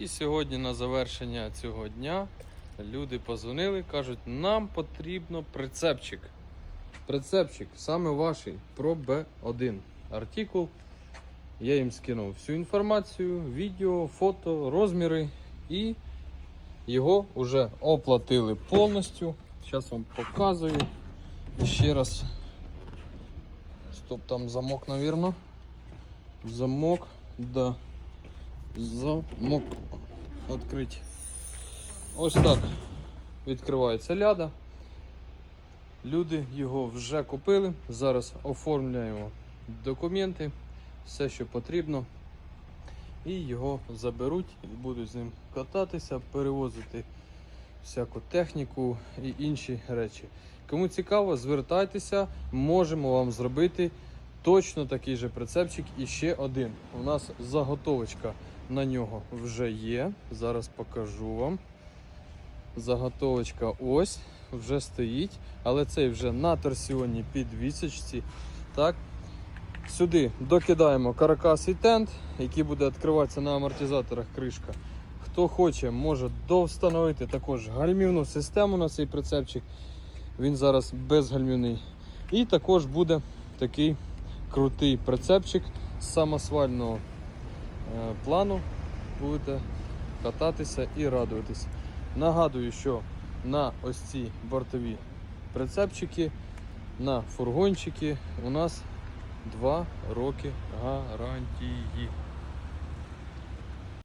І сьогодні на завершення цього дня люди позвонили, кажуть, нам потрібно прицепчик. Прицепчик саме ваший про Б1 артикул. Я їм скинув всю інформацію, відео, фото, розміри і його вже оплатили повністю. Зараз вам показую. Ще раз. Стоп, там замок, навірно. Замок, да. Замок відкрити. Ось так відкривається ляда. Люди його вже купили. Зараз оформляємо документи, все, що потрібно. І його заберуть і будуть з ним кататися, перевозити всяку техніку і інші речі. Кому цікаво, звертайтеся, можемо вам зробити точно такий же прицепчик і ще один. У нас заготовочка на нього вже є. Зараз покажу вам. Заготовочка ось вже стоїть, але цей вже на торсіонній підвісочці. Так. Сюди докидаємо каркас і тент, який буде відкриватися на амортизаторах кришка. Хто хоче, може довстановити також гальмівну систему на цей прицепчик. Він зараз безгальмівний. І також буде такий крутий прицепчик з самосвального плану. Будете кататися і радуватись. Нагадую, що на ось ці бортові прицепчики, на фургончики у нас 2 роки гарантії.